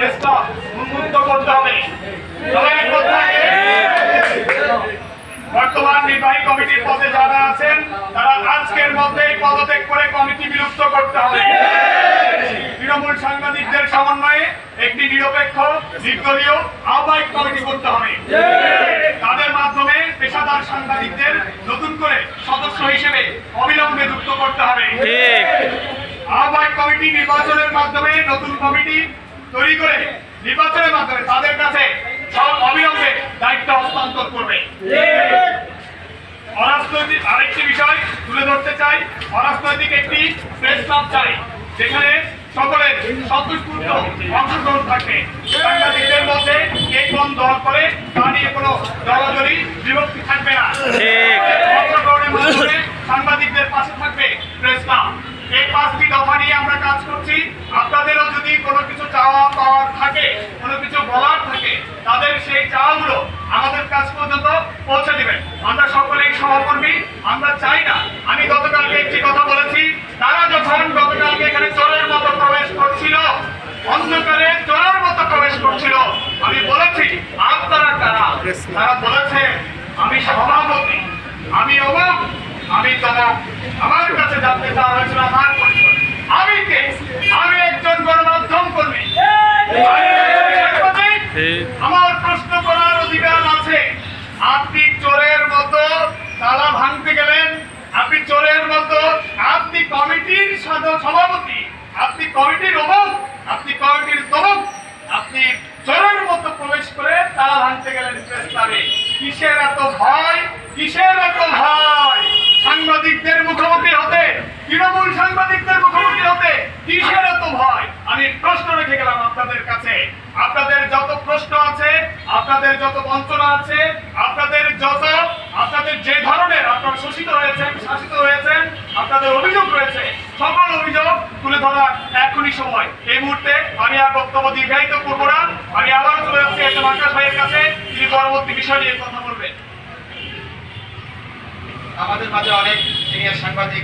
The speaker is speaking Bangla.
দেশটা উন্মুক্ত করতে হবে সবাই একমত থাকে? বর্তমান নির্বাহী কমিটির পদে যারা আছেন তারা আজকের মধ্যেই পদত্যাগ করে কমিটি বিলুপ্ত করতে হবে। তৃণমূল সাংবাদিকদের সমন্বয়ে একটি নিরপেক্ষ নির্দলীয় আহ্বায়ক কমিটি করতে হবে। তাদের মাধ্যমে পেশাদার সাংবাদিকদের নতুন করে সদস্য হিসেবে অবিলম্বে যুক্ত করতে হবে। আহ্বায়ক কমিটি নির্বাচনের মাধ্যমে নতুন কমিটি তৈরি করে নির্বাচনের মাধ্যমে তাদের কাছে সব অবিলম্বে দায়িত্ব হস্তান্তর করবে। অরাজনৈতিক আরেকটি বিষয় তুলে ধরতে চাই। অরাজনৈতিক একটি প্রেস ক্লাব চাই, যেখানে সকলের সন্তুষ্ট অংশগ্রহণ থাকে। সাংবাদিকদের মধ্যে কে কোন দল করে তা নিয়ে কোনো দলাদলি বিভক্তি থাকবে না অংশগ্রহণের মাধ্যমে সাংবাদিকদের পাশে থাকবে প্রেস ক্লাব এই পাঁচটি দফা নিয়ে আমরা কাজ করছি আপনাদেরও যদি কোনো কিছু চাওয়া পাওয়ার থাকে, কোনো কিছু বলার থাকে, তাদের সেই চাওয়াগুলো আমাদের কাছ পর্যন্ত পৌঁছে দিবেন। আমরা সকলেই সহকর্মী, আমরা চাই না। আমি গতকালকে একটি কথা বলেছি, তারা যখন গতকালকে এখানে চোরের মতো প্রবেশ করছিল, অন্ধকারে চোরের মতো প্রবেশ করছিল, আমি বলেছি, আপনারা কারা? তারা বলেছে, আমি সভাপতি, আমি অবাক, আমি তমক আমার কাছে জানতে চাওয়া হয়েছিল, আমার পরিচয় আমি কে আমি একজন গণমাধ্যম কর্মী আমি একজন সাংবাদিক। আমার প্রশ্ন করার অধিকার আছে। আপনি চোরের মতো তালা ভাঙতে গেলেন। আপনি চোরের মতো, আপনি কমিটির সভাপতি। আপনি কমিটির অমুক, আপনি কমিটির তমুক। আপনি চোরের মতো প্রবেশ করে তালা ভাঙতে গেলেন কিসের এত ভয়, কিসের এত ভয় সাংবাদিকদের মুখোমুখি হতে তৃণমূল সাংবাদিকদের মুখোমুখি হতে কিসের আমি প্রশ্ন রেখে গেলাম আপনাদের কাছে। আপনাদের যত প্রশ্ন আছে, আপনাদের যত বঞ্চনা আছে, আপনাদের যত, আপনাদের যে ধরনের আপনারা শোষিত হয়েছেন, শাসিত হয়েছেন, আপনাদের অভিযোগ তুলে ধরার এখনই সময়। এই মুহূর্তে আমি আর বক্তব্য দীর্ঘায়িত করব না। আমি আবার চলে তিনি পরবর্তী বিষয় নিয়ে কথা বলবেন। আমাদের মাঝে অনেক সিনিয়র সাংবাদিক